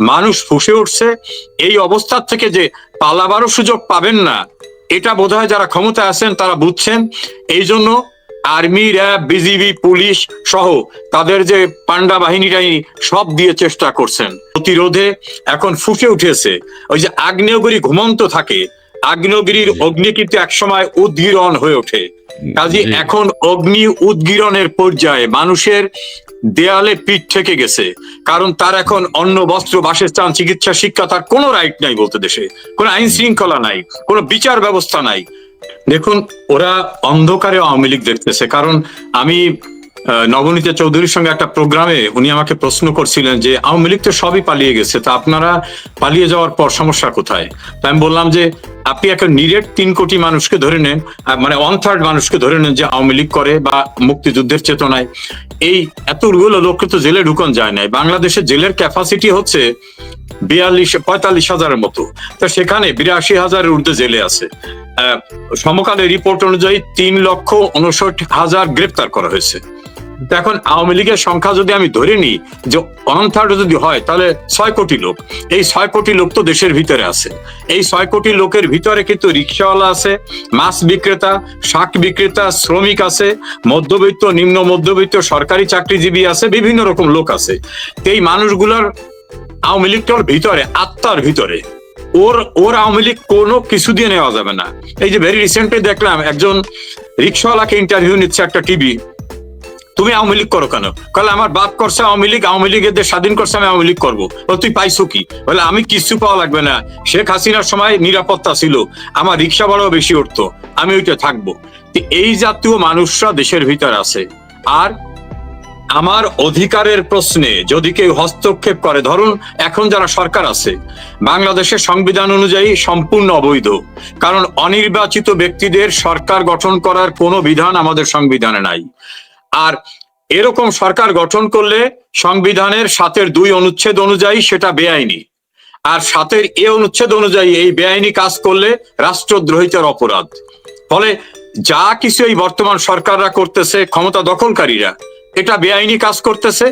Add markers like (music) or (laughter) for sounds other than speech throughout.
মানুষ ফুসে উঠছে এই অবস্থার থেকে যে পালাবারও সুযোগ পাবেন না এটা বোধহয় যারা ক্ষমতায় আছেন তারা বুঝছেন। এই জন্য আর্মি র্যাব বিজিবি পুলিশ সহ তাদের যে পান্ডা বাহিনী টাহিনী সব দিয়ে চেষ্টা করছেন। প্রতিরোধে এখন ফুসে উঠেছে। ওই যে আগ্নেয়গিরি ঘুমন্ত থাকে আগ্নেয়গিরির অগ্নি কিন্তু একসময় উদ্গীরণ হয়ে ওঠে। কাজে এখন অগ্নি উদ্গীরণের পর্যায়ে মানুষের দেয়ালে পিঠ থেকে গেছে। কারণ তার এখন অন্য বস্ত্র, বাসস্থান, চিকিৎসা, শিক্ষা তার কোনো রাইট নাই বলতে দেশে। কোনো আইন শৃঙ্খলা নাই, কোনো বিচার ব্যবস্থা নাই। দেখুন, ওরা অন্ধকারে আওয়ামী লীগ দেখতেছে। কারণ আমি নবনীতা চৌধুরীর সঙ্গে একটা প্রোগ্রামে উনি আমাকে প্রশ্ন করছিলেন যে আওয়ামী লীগ তো সবই পালিয়ে গেছে তা আপনারা পালিয়ে যাওয়ার পর সমস্যা কোথায়? তা আমি বললাম যে আপনি একটা নিরেট তিন কোটি মানুষকে ধরে নেন মানে ওয়ান থার্ড মানুষকে ধরে নেন যে আওয়ামী লীগ করে বা মুক্তিযুদ্ধের চেতনায়। এই এত এতগুলো লোককে তো জেলে ঢুকন যায় নাই বাংলাদেশের জেলের ক্যাপাসিটি হচ্ছে বিয়াল্লিশ পঁয়তাল্লিশ হাজারের মতো। তো সেখানে বিরাশি হাজারের ঊর্ধ্বে জেলে আছে। আহ, সমকালের রিপোর্ট অনুযায়ী তিন লক্ষ উনষট হাজার গ্রেপ্তার করা হয়েছে। এখন আওয়ামী লীগের সংখ্যা যদি আমি ধরে নিই, যে ওয়ান থার্ড যদি হয়, তাহলে ছয় কোটি লোক। এই ছয় কোটি লোক তো দেশের ভিতরে আছে। এই ছয় কোটি লোকের ভিতরে কিন্তু রিক্সাওয়ালা আছে, মাছ বিক্রেতা, শাক বিক্রেতা, শ্রমিক আছে, মধ্যবিত্ত, নিম্ন মধ্যবিত্ত, সরকারি চাকরিজীবী আছে, বিভিন্ন রকম লোক আছে। এই মানুষগুলোর আওয়ামী লীগটার ভিতরে, আত্মার ভিতরে, ওর ওর আওয়ামী লীগ কোনো কিছু দিয়ে নেওয়া যাবে না। এই যে ভেরি রিসেন্টলি দেখলাম, একজন রিক্সাওয়ালাকে ইন্টারভিউ নিচ্ছে একটা টিভি তুমি আওয়ামী লীগ করো কেন? কালে আমার বাপ করছে আওয়ামী লীগ আওয়ামী লীগ এদের স্বাধীন করছে, আমি আওয়ামী লীগ করব। তুই পাইছো কি? বলে, আমি কিছু পাওয়া লাগবে না। শেখ হাসিনার সময় নিরাপত্তা ছিল, আমার রিক্সা ভাড়াও বেশি উঠতো, আমি ওইটা থাকব। এই জাতীয় মানুষরা দেশের ভিতর আছে। আর আমার অধিকারের প্রশ্নে যদি কেউ হস্তক্ষেপ করে, ধরুন এখন যারা সরকার আছে, বাংলাদেশের সংবিধান অনুযায়ী সম্পূর্ণ অবৈধ। কারণ অনির্বাচিত ব্যক্তিদের সরকার গঠন করার কোনো বিধান আমাদের সংবিধানে নাই। আর এরকম সরকার গঠন করলে সংবিধানের সাতের দুই অনুচ্ছেদ অনুযায়ী সেটা বেআইনি। আর সাতের এ অনুচ্ছেদ অনুযায়ী এই বেআইনি কাজ করলে রাষ্ট্রদ্রোহিতার অপরাধ। ফলে যা কিছু এই বর্তমান সরকাররা করতেছে, ক্ষমতা দখলকারীরা, এটা বেআইনি কাজ করতেছে।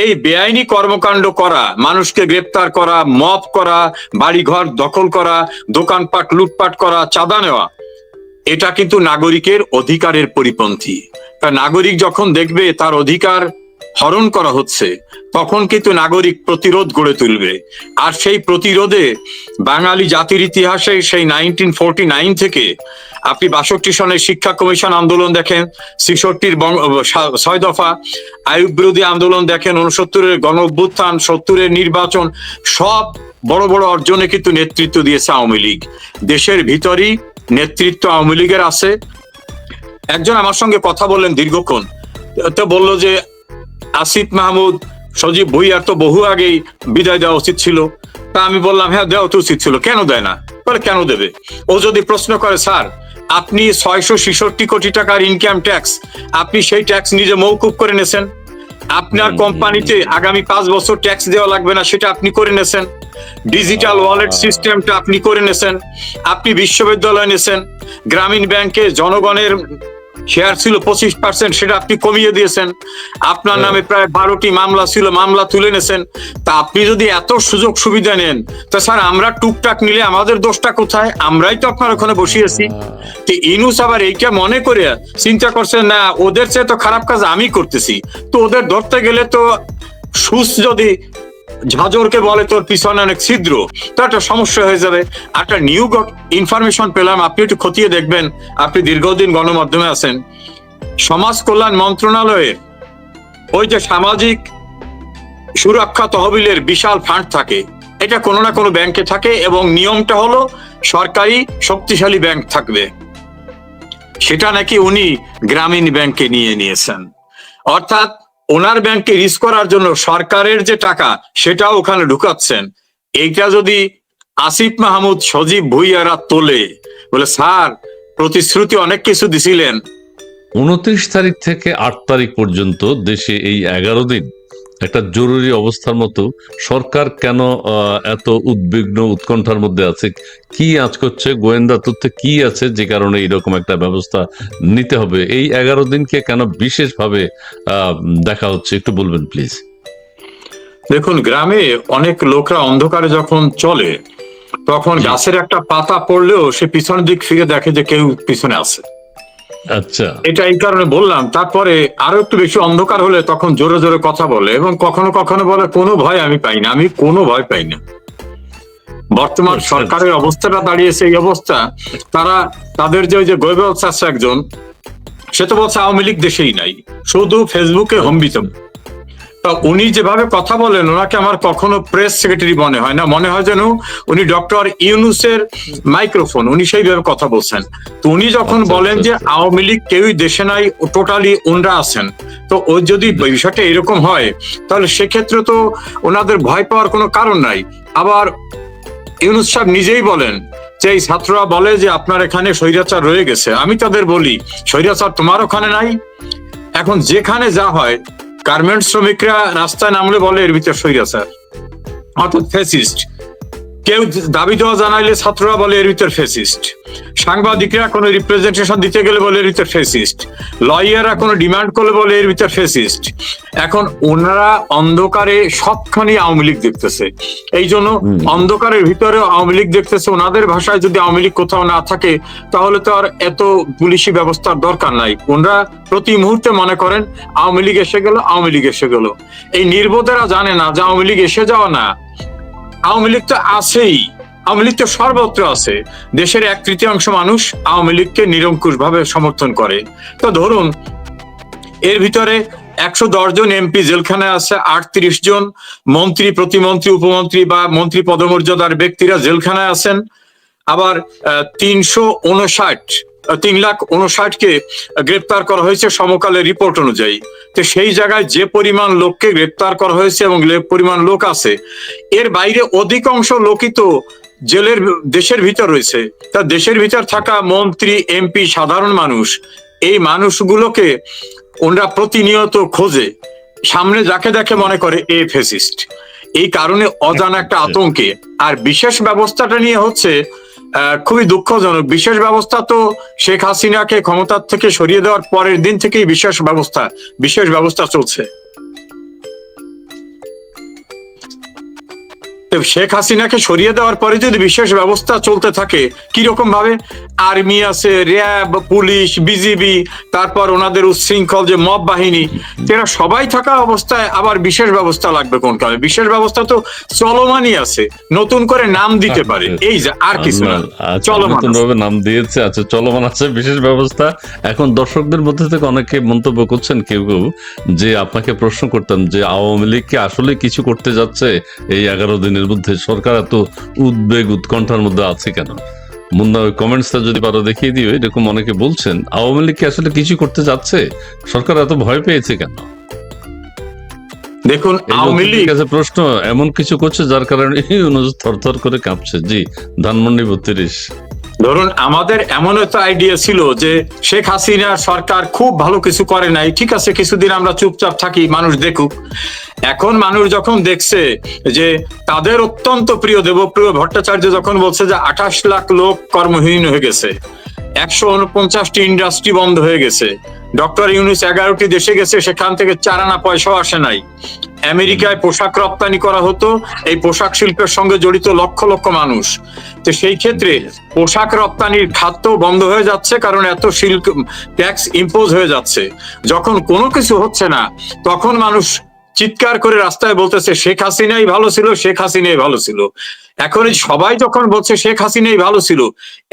এই বেআইনি কর্মকাণ্ড করা, মানুষকে গ্রেপ্তার করা মপ করা, বাড়িঘর দখল করা, দোকানপাট লুটপাট করা, চাঁদা নেওয়া, এটা কিন্তু নাগরিকের অধিকারের পরিপন্থী। নাগরিক যখন দেখবে, তার অধিকার হরণ করা হচ্ছে, তখন কিন্তু নাগরিক প্রতিরোধ গড়ে তুলবে। আর সেই প্রতিরোধে বাঙালি জাতির ইতিহাসে সেই নাইনটিন ফোরটি নাইন থেকে আপনি বাষট্টি সনের শিক্ষা কমিশন আন্দোলন দেখেন, ছেষট্টির ছয় দফা আয়ুব বিরোধী আন্দোলন দেখেন উনসত্তরের গণ অভ্যুত্থান সত্তরের নির্বাচন, সব বড় বড় অর্জনে কিন্তু নেতৃত্ব দিয়েছে আওয়ামী লীগ। দেশের ভিতরই নেতৃত্ব আওয়ামী লীগের আছে একজন আমার সঙ্গে কথা বললেন দীর্ঘক্ষণ। তো বলল যে আসিফ মাহমুদ সজীব ভুইয়ার তো বহু আগেই বিদায় দেওয়া উচিত ছিল। তা আমি বললাম হ্যাঁ দেওয়া তো উচিত ছিল। কেন দেয় না? বলে কেন দেবে? ও যদি প্রশ্ন করে স্যার আপনি ছয়শো ছেষট্টি কোটি টাকার ইনকাম ট্যাক্স আপনি সেই ট্যাক্স নিজে মৌকুব করে নেছেন? আপনার কোম্পানিতে আগামী পাঁচ বছর ট্যাক্স দেওয়া লাগবে না সেটা আপনি করে নেছেন? ডিজিটাল ওয়ালেট সিস্টেমটা আপনি করে নেছেন? আপনি বিশ্ববিদ্যালয় নেছেন? গ্রামীণ ব্যাংকে জনগণের শেয়ার ছিল পঁচিশ পার্সেন্ট সেটা আপনি কমিয়ে দিয়েছেন। আপনার হ্যাঁ। নামে প্রায় বারোটি মামলা ছিল মামলা তুলে নেছেন তা আপনি যদি এত সুযোগ সুবিধা নেন তা স্যার আমরা টুকটাক নিলে আমাদের দোষটা কোথায়? আমরাই তো আপনার ওখানে বসিয়েছি। তো ইনুস আবার এইটা মনে করে চিন্তা করছে না ওদের চেয়ে তো খারাপ কাজ আমি করতেছি। তো ওদের ধরতে গেলে তো সুস যদি ঝাঁঝরকে বলে তোর পিছনে অনেক ছিদ্র। তো একটা সমস্যা হয়ে যাবে। একটা নিউ ইনফরমেশন পেলাম। আপনি একটু খতিয়ে দেখবেন। আপনি দীর্ঘদিন গণমাধ্যমে আছেন। সমাজ কল্যাণ মন্ত্রণালয়ের ওই যে সামাজিক সুরক্ষা তহবিলের বিশাল ফান্ড থাকে, এটা কোনো না কোনো ব্যাংকে থাকে এবং নিয়মটা হলো সরকারি শক্তিশালী ব্যাংক থাকবে। সেটা নাকি উনি গ্রামীণ ব্যাংকে নিয়ে নিয়েছেন। অর্থাৎ ওনার ব্যাংকে রিস করার জন্য সরকারের যে টাকা সেটাও ওখানে ঢুকাচ্ছেন। এইটা যদি আসিফ মাহমুদ সজীব ভুইয়ারা তোলে, বলে, স্যার, প্রতিশ্রুতি অনেক কিছু দিছিলেন। উনত্রিশ তারিখ থেকে আট তারিখ পর্যন্ত দেশে এই এগারো দিন একটা জরুরি অবস্থার মতো সরকার কেন এত উদ্বিগ্ন উৎকণ্ঠার মধ্যে আছে? কি আজ করছে? গোয়েন্দা তথ্যে কি আছে যে কারণে এরকম একটা ব্যবস্থা নিতে হবে? এই এগারো দিনকে কেন বিশেষভাবে আহ, দেখা হচ্ছে? একটু বলবেন প্লিজ। দেখুন গ্রামে অনেক লোকরা অন্ধকারে যখন চলে তখন গাছের একটা পাতা পড়লেও সে পিছনের দিক ফিরে দেখে যে কেউ পিছনে আছে। আচ্ছা। এটা এই কারণে বললাম তারপরে আরও একটু বেশি অন্ধকার হলে তখন জোরে জোরে কথা বলে এবং কখনো কখনো বলে কোনো ভয় আমি পাই না আমি কোনো ভয় পাই না। বর্তমান আচ্ছা, সরকারের অবস্থাটা দাঁড়িয়েছে এই অবস্থা। তারা তাদের যে ওই যে আছে একজন সে তো বলছে আওয়ামী লীগ দেশেই নাই শুধু ফেসবুকে হম্বিতম। উনি যেভাবে কথা বলেন ওনাকে আমার কখনো প্রেস সেক্রেটারি মনে হয় না। মনে হয় যেন উনি ডক্টর ইউনুসের মাইক্রোফোন উনি সেইভাবে কথা বলছেন। তো উনি যখন আচ্ছা, বলেন আচ্ছা, যে আচ্ছা। আওয়ামী লীগ কেউই দেশে নাই টোটালি ওনরা আছেন তো ওই যদি বিষয়টা এরকম হয় তাহলে সেক্ষেত্রে তো ওনাদের ভয় পাওয়ার কোনো কারণ নাই। আবার ইউনুস সাহেব নিজেই বলেন যে এই ছাত্ররা বলে যে আপনার এখানে স্বৈরাচার রয়ে গেছে। আমি তাদের বলি স্বৈরাচার তোমার ওখানে নাই। এখন যেখানে যা হয় গার্মেন্ট শ্রমিকরা রাস্তায় নামলে বলে এর ভিতর সই আছে। অর্থাৎ ফেসিস্ট কেউ দাবি দেওয়া জানাইলে ছাত্ররা বলে এর ভিতর ফেসিস্ট সাংবাদিকরা কোনো রিপ্রেজেন্টেশন দিতে গেলে বলে এর ভিতর ফেসিস্ট লয়াররা কোনো ডিমান্ড করলে বলে এর ভিতর ফেসিস্ট এখন ওনারা অন্ধকারে সবখানি আওয়ামী লীগ দেখতেছে। এই জন্য অন্ধকারের ভিতরে আওয়ামী লীগ দেখতেছে। ওনাদের ভাষায় যদি আওয়ামী লীগ কোথাও না থাকে তাহলে তো আর এত পুলিশি ব্যবস্থার দরকার নাই। ওনারা প্রতি মুহূর্তে মনে করেন আওয়ামী লীগ এসে গেল আওয়ামী লীগ এসে গেল। এই নির্বোধেরা জানে না যে আওয়ামী লীগ এসে যাওয়া না। আওয়ামী লীগ তো আছেই। আওয়ামী লীগ তো সর্বত্র আছে। দেশের এক তৃতীয়াংশ মানুষ আওয়ামী লীগকে নিরঙ্কুশ ভাবে সমর্থন করে। তো ধরুন, এর ভিতরে একশো দশ জন এমপি জেলখানায় আছে, আটত্রিশ জন মন্ত্রী, প্রতিমন্ত্রী, উপমন্ত্রী বা মন্ত্রী পদমর্যাদার ব্যক্তিরা জেলখানায় আছেন। আবার তিনশো উনষাট তিন লাখ উনষাটকে গ্রেপ্তার করা হয়েছে সমকালের রিপোর্ট অনুযায়ী। তো সেই জায়গায় যে পরিমাণ লোককে গ্রেপ্তার করা হয়েছে এবং পরিমাণ লোক আছে, এর বাইরে অধিকাংশ লোকই তো জেলের দেশের ভিতর রয়েছে। তা দেশের ভিতর থাকা মন্ত্রী, এমপি, সাধারণ মানুষ, এই মানুষগুলোকে ওনারা প্রতিনিয়ত খোঁজে। সামনে যাকে দেখে মনে করে এ ফেসিস্ট। এই কারণে অজানা একটা আতঙ্কে। আর বিশেষ ব্যবস্থাটা নিয়ে হচ্ছে খুবই দুঃখজনক। বিশেষ ব্যবস্থা তো শেখ হাসিনাকে ক্ষমতার থেকে সরিয়ে দেওয়ার পরের দিন থেকেই বিশেষ ব্যবস্থা বিশেষ ব্যবস্থা চলছে। শেখ হাসিনাকে সরিয়ে দেওয়ার পরে যদি বিশেষ ব্যবস্থা চলতে থাকে কীরকম ভাবে আর্মি আছে র্যাব পুলিশ বিজিবি তারপর ওনাদের উচ্ছৃঙ্খল যে মব বাহিনী এরা সবাই থাকা অবস্থায় আবার বিশেষ ব্যবস্থা লাগবে কোন কালে? বিশেষ ব্যবস্থা তো চলমানই আছে নতুন করে নাম দিতে পারে। এই যে আর কিছু না চলমান ভাবে নাম দিয়েছে আচ্ছা চলমান আছে বিশেষ ব্যবস্থা। এখন দর্শকদের মধ্যে থেকে অনেকে মন্তব্য করছেন কেউ কেউ যে আপনাকে প্রশ্ন করতাম যে আওয়ামী লীগ কি আসলে কিছু করতে যাচ্ছে এই এগারো দিনের মধ্যে সরকার এত উদ্বেগ উৎকণ্ঠার মধ্যে আছে কেন? মুন্না ওই কমেন্টসটা যদি পারো দেখিয়ে দিও এরকম অনেকে বলছেন আওয়ামী লীগ কি আসলে কিছু করতে যাচ্ছে? সরকার এত ভয় পেয়েছে কেন? দেখুন আওয়ামী লীগ কাছে প্রশ্ন এমন কিছু করছে যার কারণে (laughs) থরথর করে কাঁপছে। জি ধানমন্ডি বত্রিশ। ধরুন আমাদের এমন একটা আইডিয়া ছিল যে শেখ হাসিনা সরকার খুব ভালো কিছু করে নাই ঠিক আছে কিছুদিন আমরা চুপচাপ থাকি মানুষ দেখুক। এখন মানুষ যখন দেখছে যে তাদের অত্যন্ত প্রিয় দেবপ্রিয় ভট্টাচার্য যখন বলছে যে আঠাশ লাখ লোক কর্মহীন হয়ে গেছে, একশো উনপঞ্চাশটি ইন্ডাস্ট্রি বন্ধ হয়ে গেছে ডক্টর ইউনুস এগারোটি দেশে গেছে, সেখান থেকে চার আনা পয়সাও আসে নাই। আমেরিকায় পোশাক রপ্তানি করা হতো, এই পোশাক শিল্পের সঙ্গে জড়িত লক্ষ লক্ষ মানুষ। তো সেই ক্ষেত্রে পোশাক রপ্তানির খাদ্য বন্ধ হয়ে যাচ্ছে কারণ এত শিল্প ট্যাক্স ইম্পোজ হয়ে যাচ্ছে। যখন কোনো কিছু হচ্ছে না, তখন মানুষ চিৎকার করে রাস্তায় বলতেছে, শেখ হাসিনাই ভালো ছিল, শেখ হাসিনাই ভালো ছিল। এখন সবাই যখন বলছে, শেখ হাসিনাই ভালো ছিল,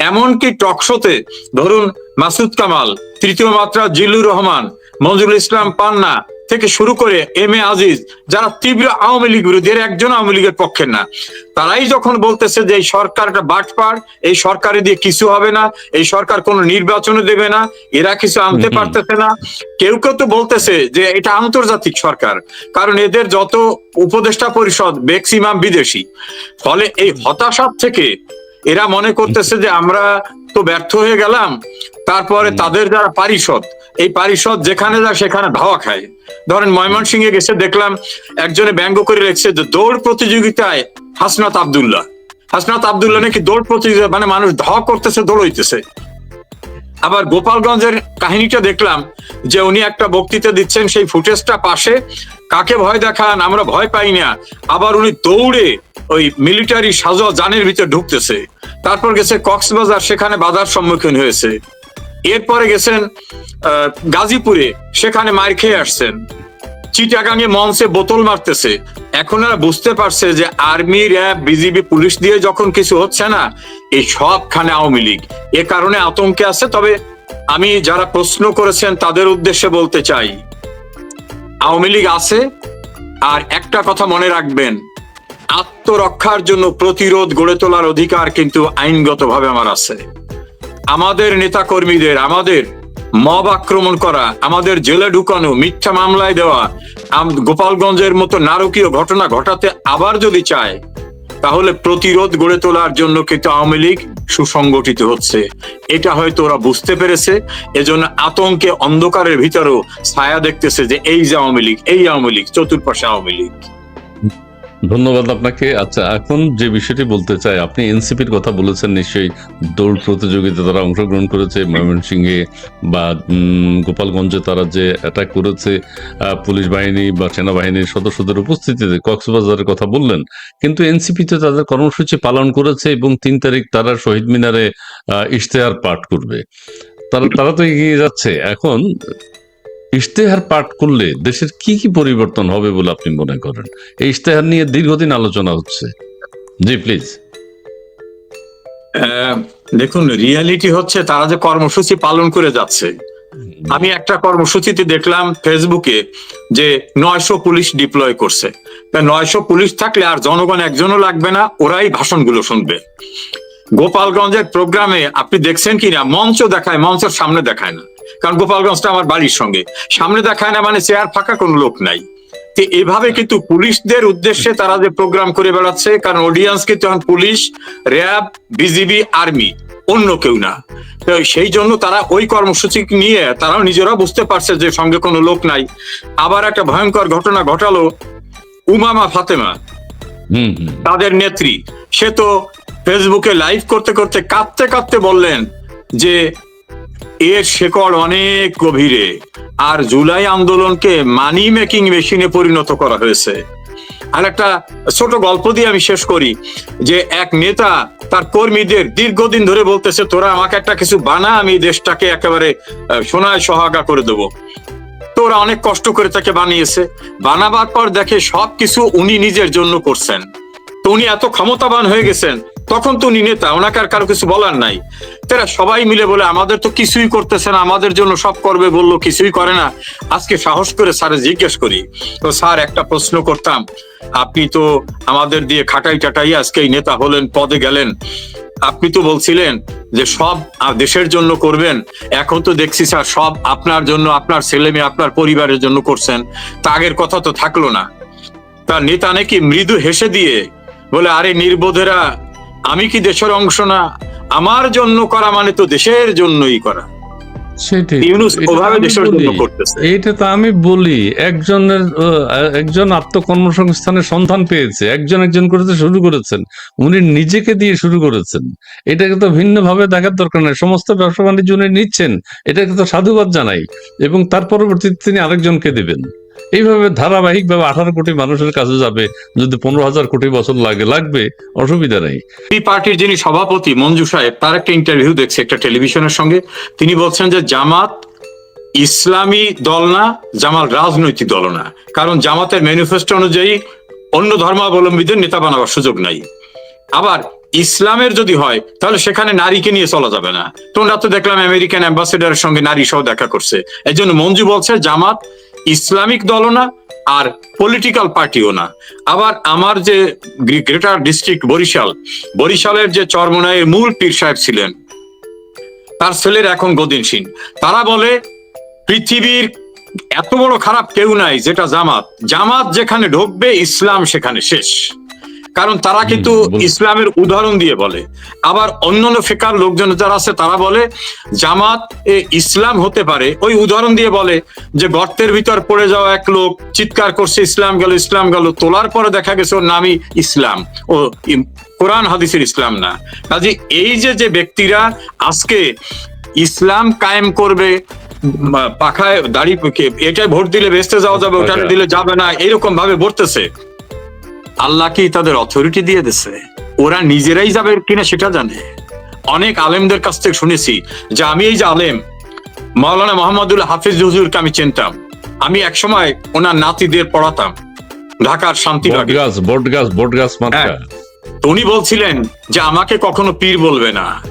এমনকি টকশোতে ধরুন মাসুদ কামাল, তৃতীয় মাত্রা জিল্লুর রহমান মঞ্জুরুল ইসলাম পান্না থেকে শুরু করে এম এ আজিজ যারা তীব্র আওয়ামী লীগ বিরোধী এর একজন আওয়ামী লীগের পক্ষের না। তারাই যখন বলতেছে যে এই সরকারটা বাটপার এই সরকারে দিয়ে কিছু হবে না এই সরকার কোনো নির্বাচনে দেবে না এরা কিছু আনতে। পারতেছে না। কেউ কেউ তো বলতেছে যে এটা আন্তর্জাতিক সরকার কারণ এদের যত উপদেষ্টা পরিষদ ম্যাক্সিমাম বিদেশি। ফলে এই হতাশার থেকে এরা মনে করতেছে যে আমরা তো ব্যর্থ হয়ে গেলাম। তারপরে তাদের যারা পারিষদ এই পারিষদ যেখানে যায় সেখানে ধাওয়া খায়। ধরেন ময়মনসিংহে গেছে দেখলাম একজনে ব্যঙ্গ করে লিখছে যে দৌড় প্রতিযোগিতায় হাসনাত আব্দুল্লাহ। হাসনাত আব্দুল্লাহ নাকি দৌড় প্রতিযোগিতা মানে মানুষ ধাওয়া করতেছে দৌড়ইতেছে। আবার গোপালগঞ্জের কাহিনীটা দেখলাম যে উনি একটা বক্তৃতা দিচ্ছেন সেই ফুটেজটা পাশে কাকে ভয় দেখান? আমরা ভয় পাই না। আবার উনি দৌড়ে ওই মিলিটারি সাজোয়া যানের ভিতরে ঢুকতেছে। তারপর গেছে কক্সবাজার, সেখানে বাধার সম্মুখীন হয়েছে। এরপরে গেছেন গাজীপুরে, সেখানে মার খেয়ে আসছেন। চিটাগাঙে মঞ্চে বোতল মারতেছে। এখন এরা বুঝতে পারছে যে আর্মি, র্যাব, বিজিবি, পুলিশ দিয়ে যখন কিছু হচ্ছে না, এই সবখানে আওয়ামী লীগ। এ কারণে আতঙ্কে আছে, তবে আমি যারা প্রশ্ন করেছেন তাদের উদ্দেশ্যে বলতে চাই। আওয়ামী লীগ আছে, আর একটা কথা মনে রাখবেন, আত্মরক্ষার জন্য প্রতিরোধ গড়ে তোলার অধিকার কিন্তু আইনগতভাবে আমার আছে। আমাদের নেতা কর্মীদের আমাদের মব আক্রমণ করা, আমাদের জেলে ঢুকানো, মিথ্যা মামলায় দেওয়া গোপালগঞ্জের মতো নারকীয় ঘটনা ঘটাতে আবার যদি চায়, তাহলে প্রতিরোধ গড়ে তোলার জন্য কিন্তু আওয়ামী লীগ সুসংগঠিত হচ্ছে। এটা হয়তো ওরা বুঝতে পেরেছে, এজন্য আতঙ্কে অন্ধকারের ভিতরেও ছায়া দেখতেছে যে এই যে আওয়ামী লীগ, এই আওয়ামী লীগ, চতুর্পাশে আওয়ামী লীগ। ধন্যবাদ আপনাকে। আচ্ছা এখন যে বিষয়টি বলতে চাই, আপনি এনসিপির কথা বলেছেন নিশ্চয়ই। দৌড় প্রতিযোগিতা তারা অংশগ্রহণ করেছে, ময়মনসিংহে বা গোপালগঞ্জে তারা যে অ্যাটাক করেছে পুলিশ বাহিনী বা সেনাবাহিনীর সদস্যদের উপস্থিতিতে কক্সবাজারের কথা বললেন। কিন্তু এনসিপি তো তাদের কর্মসূচি পালন করেছে এবং তিন তারিখ তারা শহীদ মিনারে ইশতেহার পাঠ করবে। তারা তারা তো এগিয়ে যাচ্ছে। এখন ইশতেহার পাঠ করলে দেশের কি কি পরিবর্তন হবে বলে আপনি মনে করেন? এই ইশতেহার নিয়ে দীর্ঘদিন আলোচনা হচ্ছে। জি প্লিজ দেখুন রিয়ালিটি হচ্ছে তারা যে কর্মসূচি পালন করে যাচ্ছে। আমি একটা কর্মসূচিতে দেখলাম ফেসবুকে যে নয়শো পুলিশ ডিপ্লয় করছে। নয়শো পুলিশ থাকলে আর জনগণ একজনও লাগবে না, ওরাই ভাষণগুলো শুনবে। গোপালগঞ্জের প্রোগ্রামে আপনি দেখছেন কিনা? মঞ্চ দেখায়, মঞ্চের সামনে দেখায় না। কারণ গোপালগঞ্জটা আমার বাড়ির সঙ্গে। সামনে দেখায় না মানে চেয়ার ফাঁকা কোনো লোক নাই। তো এভাবে কিন্তু পুলিশদের উদ্দেশ্যে তারা যে প্রোগ্রাম করে বেড়াচ্ছে কারণ অডিয়েন্স কিন্তু এখন পুলিশ র্যাব বিজিবি আর্মি অন্য কেউ না। তো সেই জন্য তারা ওই কর্মসূচি নিয়ে তারাও নিজেরা বুঝতে পারছে যে সঙ্গে কোনো লোক নাই। আবার একটা ভয়ঙ্কর ঘটনা ঘটালো উমামা ফাতেমা। তাদের নেত্রী। সে তো ফেসবুকে লাইভ করতে করতে কাঁদতে কাঁদতে বললেন যে এর শেকড় অনেক গভীরে, আর জুলাই আন্দোলনকে মানি মেকিং মেশিনে পরিণত করা হয়েছে। আর একটা ছোট গল্প দিয়ে আমি শেষ করি, যে এক নেতা তার কর্মীদের দীর্ঘদিন ধরে বলতেছে, তোরা আমাকে একটা কিছু বানা, আমি দেশটাকে একেবারে সোনায় সহাগা করে দেবো। তো ওরা অনেক কষ্ট করে তাকে বানিয়েছে। বানাবার পর দেখে সবকিছু উনি নিজের জন্য করছেন। তো উনি এত ক্ষমতাবান হয়ে গেছেন তখন তো উনি নেতা, ওনাকে আর কারও কিছু বলার নাই। তারা সবাই মিলে বলে, আমাদের তো কিছুই করতেছে না, আমাদের জন্য সব করবে বলল, কিছুই করে না। আজকে সাহস করে স্যারে জিজ্ঞেস করি, তো স্যার, একটা প্রশ্ন করতাম। আপনি তো আমাদের দিয়ে খাটাই টাটাই আজকে এই নেতা হলেন, পদে গেলেন। আপনি তো বলছিলেন যে সব দেশের জন্য করবেন। এখন তো দেখছি স্যার, সব আপনার জন্য, আপনার ছেলে মেয়ে, আপনার পরিবারের জন্য করছেন। তা আগের কথা তো থাকল না। তার নেতা নাকি মৃদু হেসে দিয়ে বলে, আরে নির্বোধেরা আমি কি দেশের অংশ না? আমার জন্য করা মানে তো দেশের জন্যই করা। এটা তো আমি বলি। একজনের একজন আত্মকর্মসংস্থানের সন্ধান পেয়েছে। একজন একজন করতে শুরু করেছেন। উনি নিজেকে দিয়ে শুরু করেছেন। এটাকে তো ভিন্ন ভাবে দেখার দরকার নাই। সমস্ত ব্যবসা বাণিজ্য উনি নিচ্ছেন। এটাকে তো সাধুবাদ জানাই। এবং তার পরবর্তীতে তিনি আরেকজনকে দেবেন। এইভাবে ধারাবাহিকভাবে আঠারো কোটি মানুষের কাছে যাবে, যদি পনেরো হাজার কোটি বছর লাগে, লাগবে, অসুবিধা নেই। এই পার্টির যিনি সভাপতি মঞ্জু সাহেব, তার একটা ইন্টারভিউ দেখছে একটা টেলিভিশনের সঙ্গে। তিনি বলছেন যে জামাত ইসলামী দল না জামাল রাজনৈতিক দল না। কারণ জামাতের ম্যানিফেস্টো অনুযায়ী অন্য ধর্মাবলম্বীদের নেতা বানাবার সুযোগ নাই। আবার ইসলামের যদি হয়, তাহলে সেখানে নারীকে নিয়ে চলা যাবে না। তোমরা তো দেখলাম আমেরিকান অ্যাম্বাসেডারের সঙ্গে নারী সহ দেখা করছে। এই জন্য মঞ্জু বলছে, জামাত ইসলামিক দলও না আর পলিটিক্যাল পার্টিও না। আবার আমার যে গ্রেটার ডিস্ট্রিক্ট বরিশাল, বরিশালের যে চরমনায়ের মূল পীর সাহেব ছিলেন, তার ছেলের এখন গদিনসীন তারা বলে, পৃথিবীর এত বড় খারাপ কেউ নাই যেটা জামাত। জামাত যেখানে ঢুকবে, ইসলাম সেখানে শেষ। কারণ তারা কিন্তু ইসলামের উদাহরণ দিয়ে বলে। আবার অন্যান্য ফেকার লোকজন যারা আছে তারা বলে জামাত এ ইসলাম হতে পারে। ওই উদাহরণ দিয়ে বলে যে গর্তের ভিতর পড়ে যাওয়া এক লোক চিৎকার করছে ইসলাম গেল ইসলাম গেল তোলার পরে দেখা গেছে ওর নামই ইসলাম। ও কোরআন হাদিসের ইসলাম না। কাজে এই যে যে ব্যক্তিরা আজকে ইসলাম কায়েম করবে পাখায় দাড়ি এটাই ভোট দিলে বেসতে যাওয়া যাবে ওটা। দিলে যাবে না এরকম ভাবে বলতেছে আল্লাহ কি তাদের অথরিটি দিয়ে দিছে। ওরা নিজেরাই যাবে কিনা সেটা জানে। অনেক আলেমদের কাছ থেকে শুনেছি যে আমি এই যে আলেম মাওলানা মোহাম্মদুল হাফিজ হুজুরকে আমি চিনতাম। আমি একসময় ওনার নাতিদের পড়াতাম। ঢাকার শান্তি হ্যাঁ। উনি বলছিলেন যে আমাকে কখনো পীর বলবে না।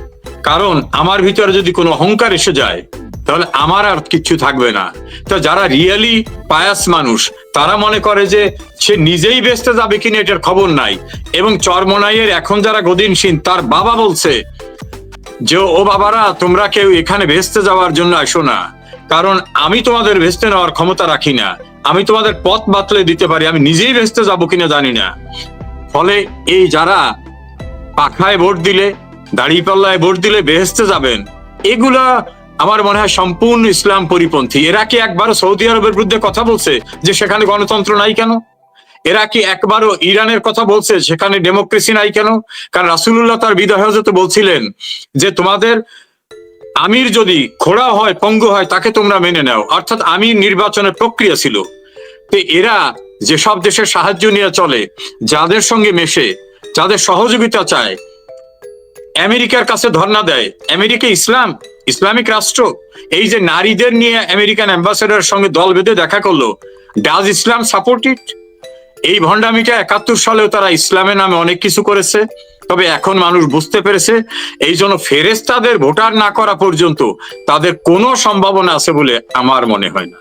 কারণ আমার ভিতরে যদি কোনো অহংকার এসে যায় তাহলে আমার আর কিচ্ছু থাকবে না। তো যারা রিয়েলি পায়াস মানুষ, তারা মনে করে যে সে নিজেই বেসতে যাবে কিনা এটার খবর নাই। এবং চরমনাইয়ের এখন যারা গদিনসীন, তার বাবা বলছে যে, ও বাবারা, তোমরা কেউ এখানে ভেস্তে যাওয়ার জন্য আসো না। কারণ আমি তোমাদের ভেস্তে নেওয়ার ক্ষমতা রাখি না। আমি তোমাদের পথ বাতলে দিতে পারি। আমি নিজেই ভেস্তে যাব কিনা জানি না। ফলে এই যারা পাখায় ভোট দিলে, দাড়িপাল্লায় ভোট দিলে বেহেস্তে যাবেন, এগুলা আমার মনে হয় সম্পূর্ণ ইসলাম পরিপন্থী। এরা কি একবারও সৌদি আরবের বিরুদ্ধে কথা বলছে যে সেখানে গণতন্ত্র নাই কেন? এরা কি একবারও ইরানের কথা বলছে সেখানে ডেমোক্রেসি নাই কেন? কারণ রাসুল্লাহ তার বিদায় বলছিলেন যে তোমাদের আমির যদি খোড়া হয়, পঙ্গু হয়, তাকে তোমরা মেনে নাও। অর্থাৎ আমির নির্বাচনের প্রক্রিয়া ছিল। তো এরা যেসব দেশের সাহায্য নিয়ে চলে, যাদের সঙ্গে মেশে, যাদের সহযোগিতা চায়, আমেরিকার কাছে ধর্ণা দেয়। আমেরিকা ইসলাম ইসলামিক রাষ্ট্র, এই যে নারীদের নিয়ে আমেরিকান অ্যাম্বাসেডার সঙ্গে দল বেঁধে দেখা করল, ডাজ ইসলাম সাপোর্ট ইট? এই ভণ্ডামিটা একাত্তর সালেও তারা ইসলামের নামে অনেক কিছু করেছে, তবে এখন মানুষ বুঝতে পেরেছে এই জন্য ফেরেস্তাদের ভোটার না করা পর্যন্ত তাদের কোনো সম্ভাবনা আছে বলে আমার মনে হয় না।